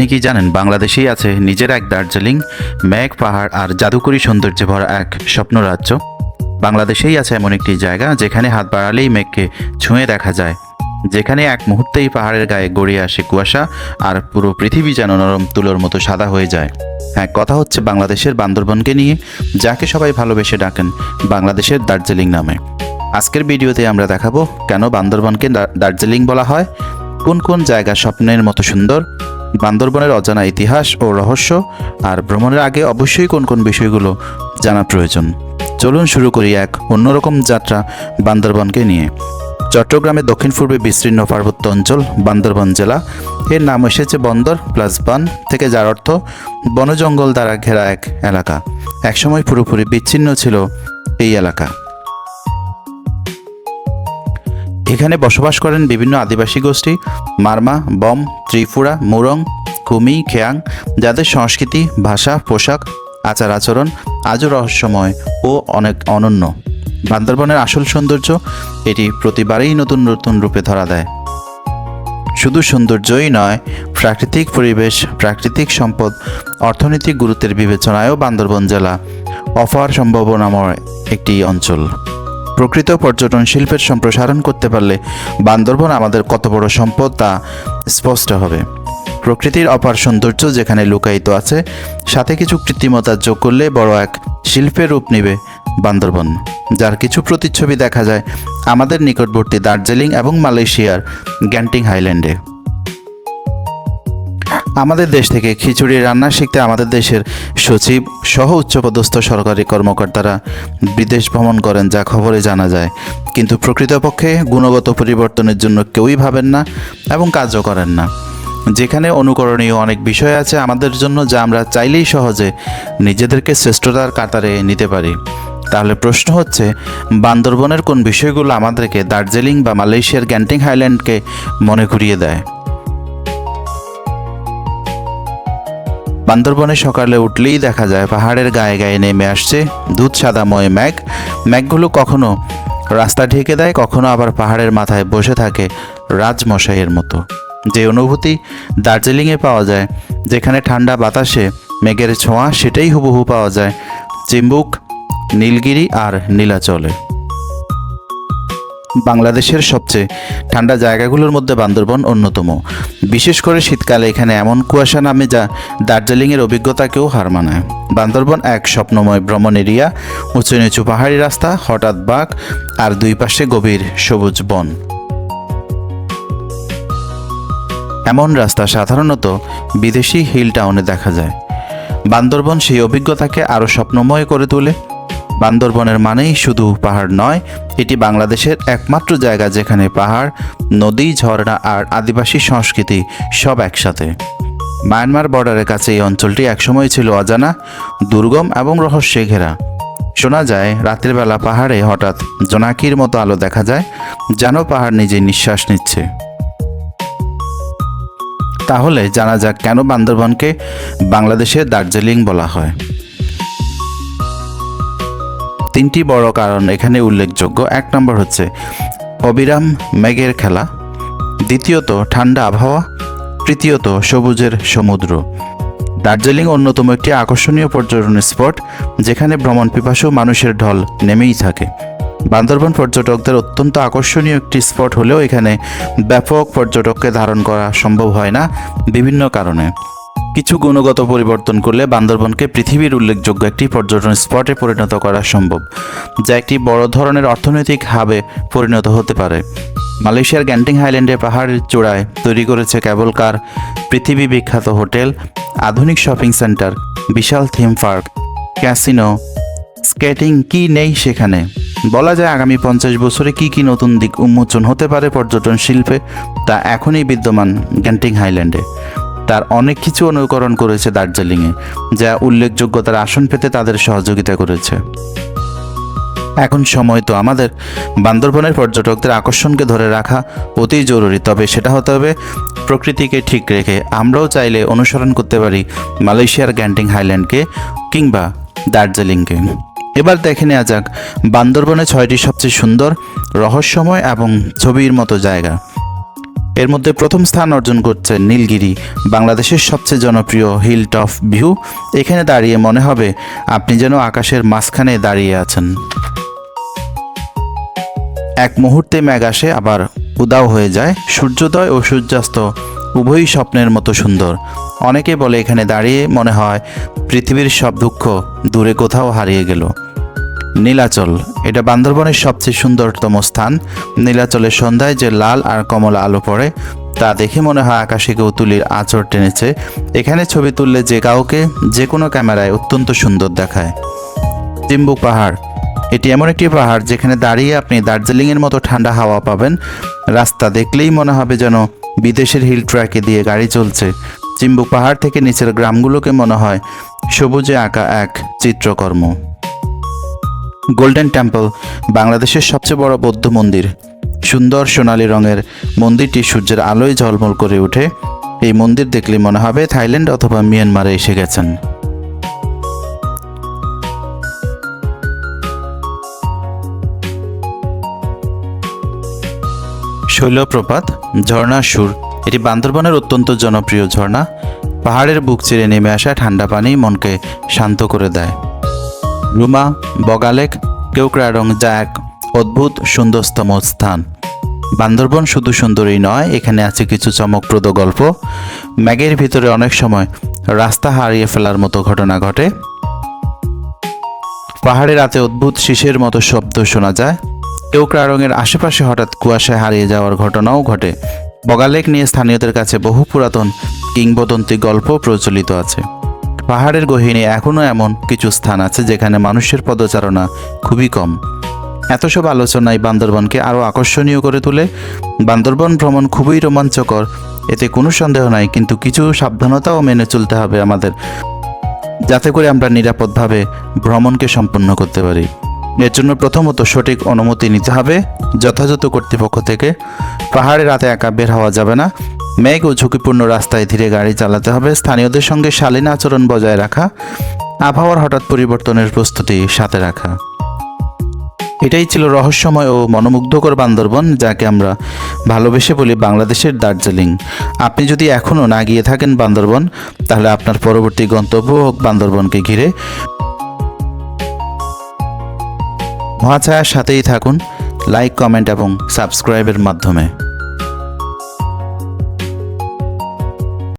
আপনি কি জানেন বাংলাদেশেই আছে নিজের এক দার্জিলিং, মেঘ, পাহাড় আর জাদুকরী সৌন্দর্যে ভরা এক স্বপ্নরাজ্য? বাংলাদেশেই আছে এমন একটি জায়গা যেখানে হাত বাড়ালেই মেঘকে ছুঁয়ে দেখা যায়। যেখানে এক মুহূর্তেই পাহাড়ের গায়ে গড়িয়ে আসে কুয়াশা আর পুরো পৃথিবী যেন নরম তুলোর মতো সাদা হয়ে যায়। হ্যাঁ কথা হচ্ছে বাংলাদেশের বান্দরবনকে নিয়ে, যাকে সবাই ভালোবেসে ডাকেন বাংলাদেশের দার্জিলিং নামে। আজকের ভিডিওতে আমরা দেখাবো কেন বান্দরবনকে দার্জিলিং বলা হয়, কোন কোন জায়গা স্বপ্নের মতো সুন্দর বান্দরবনের অজানা ইতিহাস ও রহস্য আর ভ্রমণের আগে অবশ্যই কোন কোন বিষয়গুলো জানা প্রয়োজন। চলুন শুরু করি এক অন্যরকম যাত্রা বান্দরবনকে নিয়ে। চট্টগ্রামের দক্ষিণ পূর্বে বিস্তীর্ণ পার্বত্য অঞ্চল বান্দরবন জেলা। এর নাম এসেছে বন্দর প্লাস বান থেকে যার অর্থ বনজঙ্গল দ্বারা ঘেরা এক এলাকা। একসময় পুরোপুরি বিচ্ছিন্ন ছিল এই এলাকা। এখানে বসবাস করেন বিভিন্ন আদিবাসী গোষ্ঠী, মারমা, বম, ত্রিপুরা, মুরং, কুমি, খেয়াং, যাদের সংস্কৃতি, ভাষা, পোশাক, আচার আচরণ আজও রহস্যময় ও অনেক অনন্য। বান্দরবনের আসল সৌন্দর্য এটি প্রতিবারেই নতুন নতুন রূপে ধরা দেয়। শুধু সৌন্দর্যই নয়, প্রাকৃতিক পরিবেশ, প্রাকৃতিক সম্পদ, অর্থনৈতিক গুরুত্বের বিবেচনায়ও বান্দরবন জেলা অফার সম্ভাবনাময় একটি অঞ্চল। প্রকৃত পর্যটন শিল্পের সম্প্রসারণ করতে পারলে বান্দরবন আমাদের কত বড় সম্পদ তা স্পষ্ট হবে। প্রকৃতির অপার সৌন্দর্য যেখানে লুকায়িত আছে, সাথে কিছু কৃত্রিমতা যোগ করলে বড় এক শিল্পের রূপ নেবে বান্দরবন। যার কিছু প্রতিচ্ছবি দেখা যায় আমাদের নিকটবর্তী দার্জিলিং এবং মালয়েশিয়ার গ্যান্টিং হাইল্যান্ডে। আমাদের দেশ থেকে খিচুড়ি রান্না শিখতে আমাদের দেশের সচিব সহ উচ্চপদস্থ সরকারি কর্মকর্তারা বিদেশ ভ্রমণ করেন যা খবরে জানা যায়। কিন্তু প্রকৃতপক্ষে গুণগত পরিবর্তনের জন্য কেউই ভাবেন না এবং কাজও করেন না। যেখানে অনুকরণীয় অনেক বিষয় আছে আমাদের জন্য যা আমরা চাইলেই সহজে নিজেদেরকে শ্রেষ্ঠতার কাতারে নিতে পারি। তাহলে প্রশ্ন হচ্ছে, বান্দরবনের কোন বিষয়গুলো আমাদেরকে দার্জিলিং বা মালয়েশিয়ার গ্যান্টিং হাইল্যান্ডকে মনে করিয়ে দেয়? বান্দরবনে সকালে উঠলেই দেখা যায় পাহাড়ের গায়ে গায়ে নেমে আসছে দুধ সাদাময় ম্যাগ। ম্যাগগুলো কখনো রাস্তা ঢেকে দেয়, কখনো আবার পাহাড়ের মাথায় বসে থাকে রাজমশাইয়ের মতো। যে অনুভূতি দার্জিলিংয়ে পাওয়া যায়, যেখানে ঠান্ডা বাতাসে মেঘের ছোঁয়া, সেটাই হুবহু পাওয়া যায়। চিম্বুক, নীলগিরি আর নীলাচলে। বাংলাদেশের সবচেয়ে ঠান্ডা জায়গাগুলোর মধ্যে বান্দরবন অন্যতম। বিশেষ করে শীতকালে এখানে এমন কুয়াশা নামে যা দার্জিলিংয়ের অভিজ্ঞতাকেও হার মানায়। বান্দরবন এক স্বপ্নময় ভ্রমণ এরিয়া, উঁচু নিচু পাহাড়ি রাস্তা, হঠাৎ বাঘ আর দুই পাশে গভীর সবুজ বন। এমন রাস্তা সাধারণত বিদেশি হিল টাউনে দেখা যায়। বান্দরবন সেই অভিজ্ঞতাকে আরও স্বপ্নময় করে তোলে। বান্দরবনের মানেই শুধু পাহাড় নয়, এটি বাংলাদেশের একমাত্র জায়গা যেখানে পাহাড়, নদী, ঝর্ণা আর আদিবাসী সংস্কৃতি সব একসাথে। মায়ানমার বর্ডারের কাছে এই অঞ্চলটি একসময় ছিল অজানা, দুর্গম এবং রহস্যে ঘেরা। শোনা যায়, রাতের বেলা পাহাড়ে হঠাৎ জোনাকির মতো আলো দেখা যায়, যেন পাহাড় নিজে নিঃশ্বাস নিচ্ছে। তাহলে জানা যাক কেন বান্দরবনকে বাংলাদেশের দার্জিলিং বলা হয়। তিনটি বড় কারণ এখানে উল্লেখযোগ্য। এক নম্বর হচ্ছে অবিরাম মেঘের খেলা। দ্বিতীয়ত ঠান্ডা আবহাওয়া। তৃতীয়ত সবুজের সমুদ্র। দার্জিলিং অন্যতম একটি আকর্ষণীয় পর্যটন স্পট, যেখানে ভ্রমণ পিপাসু মানুষের ঢল নেমেই থাকে। বান্দরবান পর্যটকদের অত্যন্ত আকর্ষণীয় একটি স্পট হলেও এখানে ব্যাপক পর্যটককে ধারণ করা সম্ভব হয় না বিভিন্ন কারণে। কিছু গুণগত পরিবর্তন করলে বান্দরবনকে পৃথিবীর উল্লেখযোগ্য একটি পর্যটন স্পটে পরিণত করা সম্ভব, যা একটি বড় ধরনের অর্থনৈতিক হাবে পরিণত হতে পারে। মালয়েশিয়ার গ্যান্টিং হাইল্যান্ডের পাহাড়ের চূড়ায় তৈরি করেছে কেবল কার পৃথিবী বিখ্যাত হোটেল, আধুনিক শপিং সেন্টার, বিশাল থিম পার্ক, ক্যাসিনো, স্কেটিং কি নেই সেখানে? বলা যায় আগামী পঞ্চাশ বছরে কি কি নতুন দিক উন্মোচন হতে পারে পর্যটন শিল্পে, তা এখনই বিদ্যমান গ্যান্টিং হাইল্যান্ডে। তার অনেক কিছু অনুকরণ করেছে দার্জিলিংয়ে, যা উল্লেখযোগ্যতার আসন পেতে তাদের সহযোগিতা করেছে। এখন সময় তো আমাদের। বান্দরবনের পর্যটকদের আকর্ষণকে ধরে রাখা অতি জরুরি, তবে সেটা হতে হবে প্রকৃতিকে ঠিক রেখে। আমরাও চাইলে অনুসরণ করতে পারি মালয়েশিয়ার গ্যান্টিং হাইল্যান্ডকে কিংবা দার্জিলিংকে। এবার দেখে নেওয়া যাক বান্দরবনে ছয়টি সবচেয়ে সুন্দর, রহস্যময় এবং ছবির মতো জায়গা। এর মধ্যে প্রথম স্থান অর্জন করছে নীলগিরি, বাংলাদেশের সবচেয়ে জনপ্রিয় হিল টপ ভিউ। এখানে দাঁড়িয়ে মনে হবে আপনি যেন আকাশের মাঝখানে দাঁড়িয়ে আছেন। এক মুহূর্তে মেঘ আসে, আবার উদাও হয়ে যায়। সূর্যোদয় ও সূর্যাস্ত উভয়ই স্বপ্নের মতো সুন্দর। অনেকে বলে এখানে দাঁড়িয়ে মনে হয় পৃথিবীর সব দুঃখ দূরে কোথাও হারিয়ে গেল। নীলাচল। এটা বান্দরবনের সবচেয়ে সুন্দরতম স্থান। নীলাচলের সন্ধ্যায় যে লাল আর কমলা আলো পড়ে, তা দেখে মনে হয় আকাশে কেউ তুলির আঁচড় টেনেছে। এখানে ছবি তুললে যে কাউকে, যে কোনো ক্যামেরায় অত্যন্ত সুন্দর দেখায়। চিম্বুক পাহাড়। এটি এমন একটি পাহাড় যেখানে দাঁড়িয়ে আপনি দার্জিলিংয়ের মতো ঠান্ডা হাওয়া পাবেন। রাস্তা দেখলেই মনে হবে যেন বিদেশের হিল ট্র্যাকে দিয়ে গাড়ি চলছে। চিম্বুক পাহাড় থেকে নিচের গ্রামগুলোকে মনে হয় সবুজে আঁকা এক চিত্রকর্ম। গোল্ডেন টেম্পল বাংলাদেশের সবচেয়ে বড় বৌদ্ধ মন্দির। সুন্দর সোনালী রঙের মন্দিরটি সূর্যের আলোয় ঝলমল করে ওঠে। এই মন্দির দেখলে মনে হবে থাইল্যান্ড অথবা মিয়ানমারে এসে গেছেন। শৈলপ্রপাত, ঝর্ণার সুর। এটি বান্দরবনের অত্যন্ত জনপ্রিয় ঝর্ণা। পাহাড়ের বুক চিরে নেমে আসা ঠান্ডা পানি মনকে শান্ত করে দেয়। রুমা, বগালেক কেউক্রাডং যা এক অদ্ভুত সুন্দরতম স্থান। বান্দরবন শুধু সুন্দরই নয়, এখানে আছে কিছু চমকপ্রদ গল্প। ম্যাগের ভিতরে অনেক সময় রাস্তা হারিয়ে ফেলার মতো ঘটনা ঘটে। পাহাড়ে রাতে অদ্ভুত শিশের মতো শব্দ শোনা যায়। কেউকড়া রঙের আশেপাশে হঠাৎ কুয়াশায় হারিয়ে যাওয়ার ঘটনাও ঘটে। বগালেক নিয়ে স্থানীয়দের কাছে বহু পুরাতন কিংবদন্তি গল্প প্রচলিত আছে। পাহাড়ের গহীনে এখনও এমন কিছু স্থান আছে যেখানে মানুষের পদচারণা খুবই কম। এত সব আলোচনায় বান্দরবনকে আরও আকর্ষণীয় করে তোলে। বান্দরবন ভ্রমণ খুবই রোমাঞ্চকর, এতে কোনো সন্দেহ নাই, কিন্তু কিছু সাবধানতাও মেনে চলতে হবে আমাদের, যাতে করে আমরা নিরাপদভাবে ভ্রমণকে সম্পন্ন করতে পারি। এর জন্য প্রথমত সঠিক অনুমতি নিতে হবে, যথাযথ কর্তৃপক্ষ থেকে। পাহাড়ে রাতে একা বের হওয়া যাবে না মেঘ ও ঝুঁকিপূর্ণ রাস্তায় ধীরে গাড়ি চালাতে হবে। স্থানীয়দের সঙ্গে শালীন আচরণ বজায় রাখা। আবহাওয়ার হঠাৎ পরিবর্তনের প্রস্তুতি সাথে রাখা। এটাই ছিল রহস্যময় ও মনোমুগ্ধকর বান্দরবন, যাকে আমরা ভালোবেসে বলি বাংলাদেশের দার্জিলিং। আপনি যদি এখনও না গিয়ে থাকেন বান্দরবন, তাহলে আপনার পরবর্তী গন্তব্য হোক বান্দরবনকে ঘিরে। মহাছায়ার সাথেই থাকুন, লাইক, কমেন্ট এবং সাবস্ক্রাইবের মাধ্যমে।